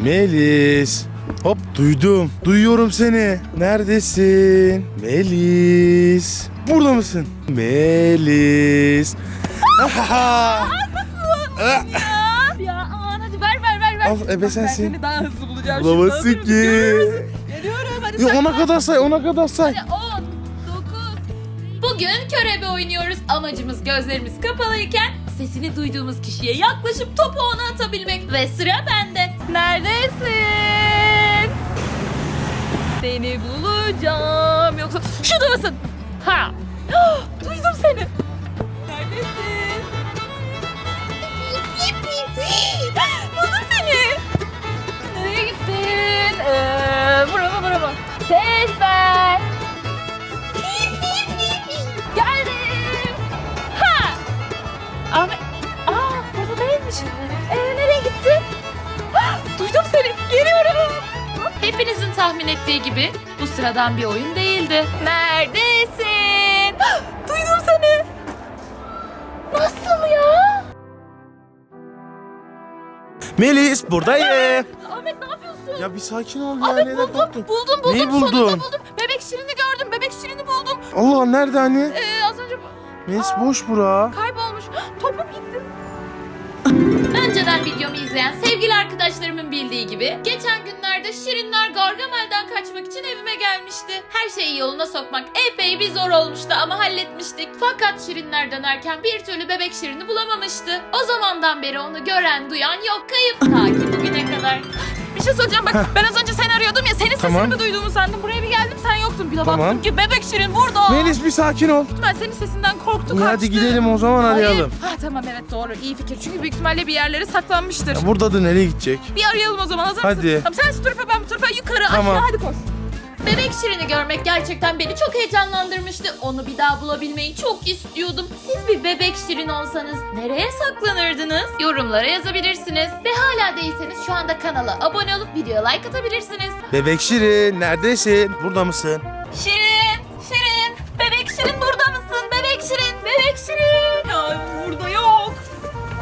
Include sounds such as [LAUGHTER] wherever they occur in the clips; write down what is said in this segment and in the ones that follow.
Melis. Hop duydum. Duyuyorum seni. Neredesin? Melis. Burada mısın? Melis. [LAUGHS] Ya aman hadi ver ver ver ver. Al, ebe Bak, sensin. Ben seni daha hızlı bulacağım. Ki. hazır mısın? Geliyorum hadi Ya saklan. ona kadar say, ona kadar say. 10, 9. Bugün körebe oynuyoruz. Amacımız gözlerimiz kapalıyken sesini duyduğumuz kişiye yaklaşıp topu ona atabilmek. Ve sıra bende. Neredesin? Seni bulacağım. Yoksa şurada mısın? Ha. [GASPS] Duydum seni. Ettiği gibi bu sıradan bir oyun değildi. Neredesin? Ah, Duydum seni. Nasıl ya? Melis buradayım. Ahmet ne yapıyorsun? Ya bir sakin ol ya. Ahmet neden buldum, korktun? buldum, buldum, Neyi sonunda buldun? buldum. Bebek Şirin'i gördüm, Bebek Şirin'i buldum. Allah nerede hani? Ee, az önce Melis boş bura. kaybolmuş. Önceden videomu izleyen sevgili arkadaşlarımın bildiği gibi geçen günlerde Şirinler Gargamel'den kaçmak için evime gelmişti. Her şeyi yoluna sokmak epey bir zor olmuştu ama halletmiştik. Fakat Şirinler dönerken bir türlü bebek Şirin'i bulamamıştı. O zamandan beri onu gören duyan yok kayıp. Ta ki bugüne kadar. Bir şey söyleyeceğim bak ben az önce seni arıyordum ya senin Tamam. sesini mi duyduğumu sandım. Buraya bir geldim sen yoktun. Bir de Tamam. baktım ki bebek Şirin burada. Melis bir sakin ol. Ben senin sesinden korktum İyi, kaçtım. hadi gidelim o zaman arayalım. Ha tamam evet doğru iyi fikir. Çünkü büyük ihtimalle bir yerlere saklanmıştır. Ya burada da nereye gidecek? Bir arayalım o zaman hazır Hadi. mısın? Tamam sen şu tarafa ben bu tarafa yukarı Tamam. aşağı hadi koş. Bebek Şirin'i görmek gerçekten beni çok heyecanlandırmıştı. Onu bir daha bulabilmeyi çok istiyordum. Siz bir bebek Şirin olsanız nereye saklanırdınız? Yorumlara yazabilirsiniz. Ve hala değilseniz şu anda kanala abone olup videoya like atabilirsiniz. Bebek Şirin neredesin? Burada mısın? Şirin, Şirin, bebek Şirin burada mısın? Bebek Şirin, bebek Şirin. Ya burada yok.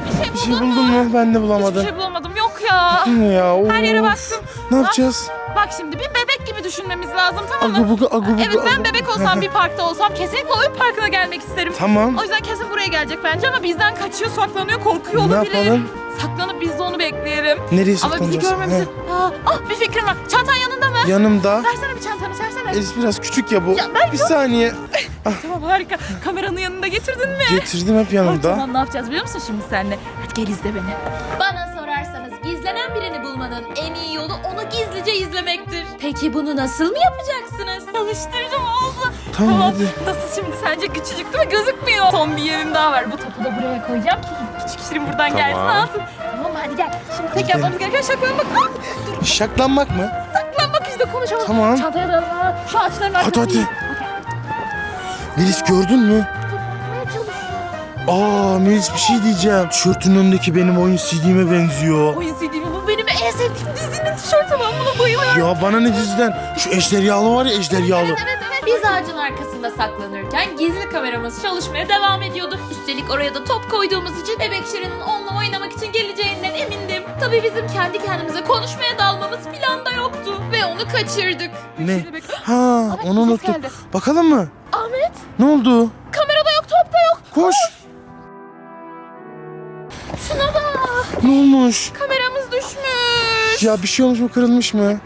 Bir şey Bir şey buldun mu? mu? Ben de Hiçbir bulamadım. şey bulamadım yok ya. Ya? Her yere of. baktım. Ne yapacağız? Bak şimdi bir bebek gibi düşünmemiz lazım tamam mı? Agubugu agubugu. Evet ben bebek olsam bir parkta olsam kesinlikle oyun parkına gelmek isterim. Tamam. O yüzden kesin buraya gelecek bence ama bizden kaçıyor, saklanıyor, korkuyor Ne olabilir. yapalım? Saklanıp biz de onu bekleyelim. Nereye Ama bizi saklanacağız? görmemizi... Aa, ah bir fikrim var. Çantan yanında mı? Yanımda. Versene bir çantanı, versene. Elis biraz küçük ya bu. Ya ben bir saniye. [LAUGHS] Tamam harika. Kameranın yanında getirdin mi? Getirdim hep Bak, yanımda. tamam ne yapacağız biliyor musun şimdi senle? Hadi gel izle beni. Bana sorarsanız gizlenen birini bulmanın en iyi yolu onu gizlice izlemektir. Peki bunu nasıl mı yapacaksınız? Çalıştıracağım oldu. Tamam, hadi. Nasıl şimdi sence küçücük değil mi? Gözükmüyor. Son bir yerim daha var. Bu topu da buraya koyacağım ki küçük şirin buradan Tamam. gelsin alsın. Tamam hadi gel. Şimdi tek Hadi. yapmamız gereken şaklanmak. Ah, Dur Şaklanmak mı? saklanmak işte konuşalım. Tamam. Çantaya da aa, şu ağaçların Hadi, arkasına. hadi. in. Melis gördün mü? Ne çalışıyor? Aa Melis bir şey diyeceğim. Tişörtün önündeki benim oyun CD'me benziyor. Oyun CD'mi bu benim en sevdiğim dizinin tişörtü ben buna bayılıyorum. Ya bana ne diziden? Şu ejderhalı var ya ejderhalı. Evet evet evet. Biz ağacın arkasında saklanırken gizli kameramız çalışmaya devam ediyordu. Üstelik oraya da top koyduğumuz için bebek Şirin'in onunla oynamak için geleceğinden emindim. Tabii bizim kendi kendimize konuşmaya dalmamız planda yoktu. Ve onu kaçırdık. Ne? Ha Ahmet, onu ses unuttum. geldi. Bakalım mı? Ahmet Ne oldu? kamerada yok top da yok. Koş. Şuna bak. Ne olmuş? Kameramız düşmüş. Ya bir şey olmuş mu kırılmış mı?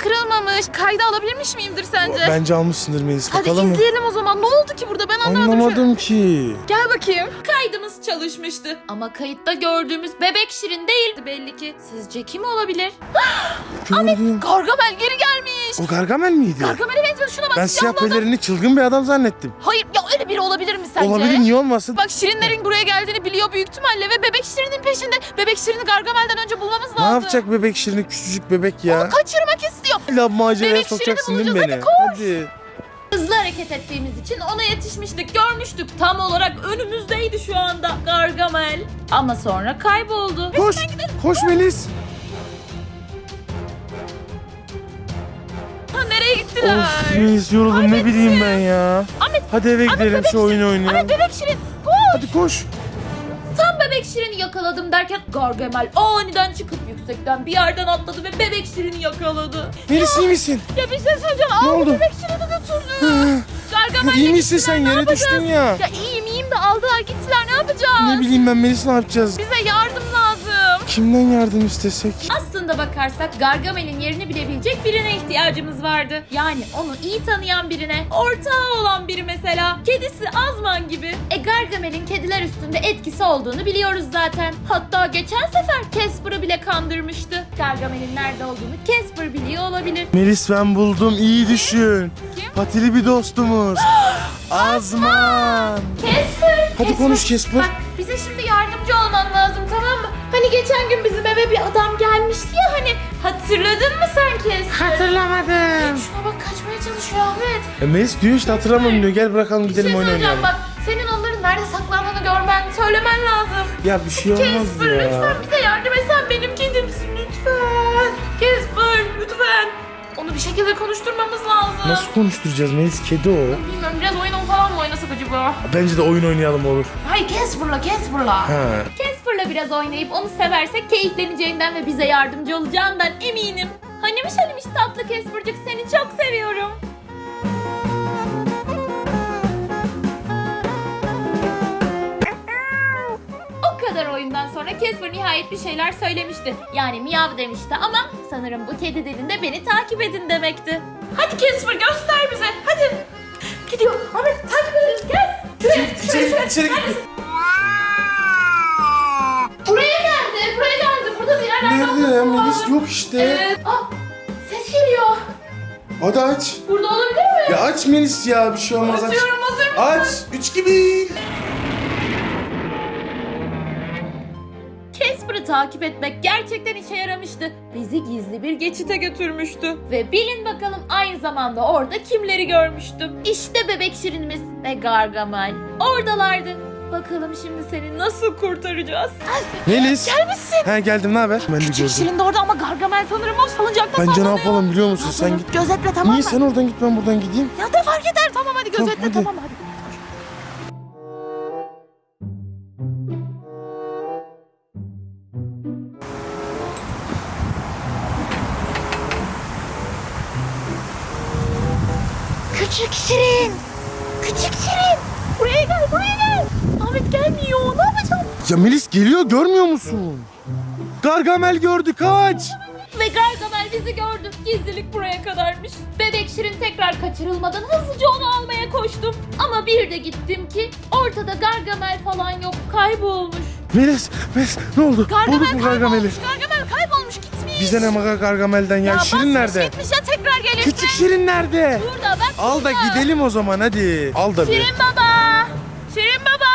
Kırılmamış. Kayda alabilmiş miyimdir sence? Bence almışsındır Melis. Hadi Bakalım mı? izleyelim o zaman. Ne oldu ki burada? Ben anlamadım. Anlamadım ki. Gel bakayım. Kaydımız çalışmıştı. Ama kayıtta gördüğümüz bebek Şirin değildi belli ki. Sizce kim olabilir? [GASPS] Gördüm. Gargamel geri gelmiş. O Gargamel miydi? Gargamel'e benziyor şuna bak. Ben siyah siyahlı adam. pelerini çılgın bir adam zannettim. Hayır ya öyle biri olabilir mi sence? Olabilir niye olmasın? Bak Şirinlerin buraya geldiğini biliyor büyük ihtimalle ve bebek Şirin'in peşinde. Bebek Şirin'i Gargamel'den önce bulmamız lazım. Ne yapacak bebek şirini küçücük bebek ya? Kaçırmak istiyor. İlla maceraya Bebek sokacaksın değil mi beni? hadi Hadi. Hızlı hareket ettiğimiz için ona yetişmiştik, görmüştük. Tam olarak önümüzdeydi şu anda Gargamel. Ama sonra kayboldu. Koş. Koş Melis. Gittiler? Of Melis yoruldum ne bileyim ben ya. Ahmet, Hadi eve gidelim bebek şu oyunu Ahmet oynayalım. bebek Şirin. Koş. Hadi koş. Tam bebek Şirin Şirin'i yakaladım derken Gargamel aniden çıkıp yüksekten bir yerden atladı ve bebek Şirin'i yakaladı. Melis iyi misin? Ya bir şey söyleyeceğim. Ne oldu? bebek Şirin'i götürdü. Gargamel'le iyi misin gittiler, sen ne yere yapacağız? düştün ya. Ya iyiyim iyiyim de aldılar gittiler ne yapacağız? Ne bileyim ben Melis ne yapacağız? Bize yardım lazım. Kimden yardım istesek? Aslında bakarsak Gargamel'in yerini bilebilecek birine ihtiyacımız vardı. Yani onu iyi tanıyan birine, ortağı olan biri mesela. Kedisi Azman gibi. E Gargamel'in kediler üstünde etkisi olduğunu biliyoruz zaten. Hatta geçen sefer Casper'ı bile kandırmıştı. Gargamel'in nerede olduğunu Casper biliyor olabilir. Melis ben buldum iyi düşün. Kim? Patili bir dostumuz. [GASPS] Azman. Casper! Hadi konuş Casper. Bak bize şimdi yardımcı olman lazım tamam mı? Hani geçen gün bizim eve bir adam gelmişti ya hani hatırladın mı sen Casper? Hatırlamadım. Şuna bak kaçmaya çalışıyor Ahmet. E, Melis diyor işte hatırlamam diyor. Gel bırakalım Bir gidelim şey oyun söyleyeceğim oynayalım. bak senin onların nerede saklandığını görmen söylemen lazım. Ya bir şey olmaz Casper ya. lütfen bize yardım et sen benim Onu bir şekilde konuşturmamız lazım. Nasıl konuşturacağız Melis? Kedi o. Bilmiyorum biraz oyun falan mı oynasak acaba? Bence de oyun oynayalım olur. Hayır Casper'la Casper'la. Ha. Casper'la biraz oynayıp onu seversek keyifleneceğinden ve bize yardımcı olacağından eminim. Hanimiş hanimiş tatlı Casper'cık seni çok seviyorum. Oyundan sonra Casper nihayet bir şeyler söylemişti. Yani miyav demişti ama sanırım bu kedi dilinde beni takip edin demekti. Hadi Casper göster bize hadi. Gidiyor. Ahmet takip edelim gel. Şuraya, şuraya, şuraya. içeri git. Buraya geldi, buraya geldi. Burada bir yerlerde Nerede olması? Melis yok işte. Evet. Aa, ses geliyor. Hadi aç. Burada olabilir mi? Ya aç Melis ya bir şey olmaz aç. Açıyorum hazır mısın? Aç. Üç gibi. Takip etmek gerçekten işe yaramıştı. Bizi gizli bir geçite götürmüştü. Ve bilin bakalım aynı zamanda orada kimleri görmüştüm. İşte bebek şirinimiz ve Gargamel. Oradalardı. Bakalım şimdi seni nasıl kurtaracağız? Melis. Gelmişsin. Ha geldim ne haber? Ben de gördüm. Şirin de orada ama Gargamel sanırım o salıncakta Bence ne sallanıyor. yapalım biliyor musun? Sen git. Gözetle tamam Niye mı? sen oradan git ben buradan gideyim? Ya da fark eder tamam hadi Tamam, gözetle hadi. tamam hadi. Küçük Şirin! Küçük Şirin! Buraya gel, buraya gel! Ahmet gelmiyor, ne yapacağım? Ya Melis geliyor görmüyor musun? Gargamel gördü kaç. Ve Gargamel bizi gördü. Gizlilik buraya kadarmış. Bebek Şirin tekrar kaçırılmadan hızlıca onu almaya koştum. Ama bir de gittim ki ortada Gargamel falan yok. Kaybolmuş. Melis, Melis ne oldu? Bulduk mu Gargamel'i? Gargamel kaybolmuş. Bize ne maga Gargamel'den ya, Şirin nerede? gitmiş ya tekrar gelir. Küçük Şirin nerede? Burada bak. Al da gidelim o zaman hadi. Al da bir. Şirin baba. Şirin baba.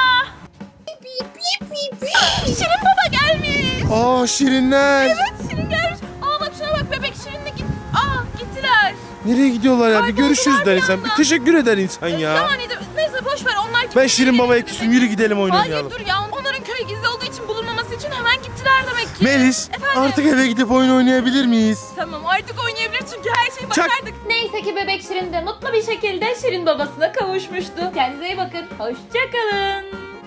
Şirin baba gelmiş. Aa Şirinler. Evet Şirin gelmiş. Aa bak şuna bak bebek Şirin'le git. Aa gittiler. Nereye gidiyorlar ya? Bir Kayboldular görüşürüz bir der insan. anda. Bir teşekkür eder insan ya. De, neyse boş ver onlar Ben Şirin babaya küsüm. Yürü gidelim oyun Hayır oynayalım. dur ya Melis Efendim? artık eve gidip oyun oynayabilir miyiz? Tamam artık oynayabilir çünkü her şeyi Çak. başardık. Neyse ki bebek Şirin de mutlu bir şekilde Şirin babasına kavuşmuştu. Kendinize iyi bakın. Hoşçakalın.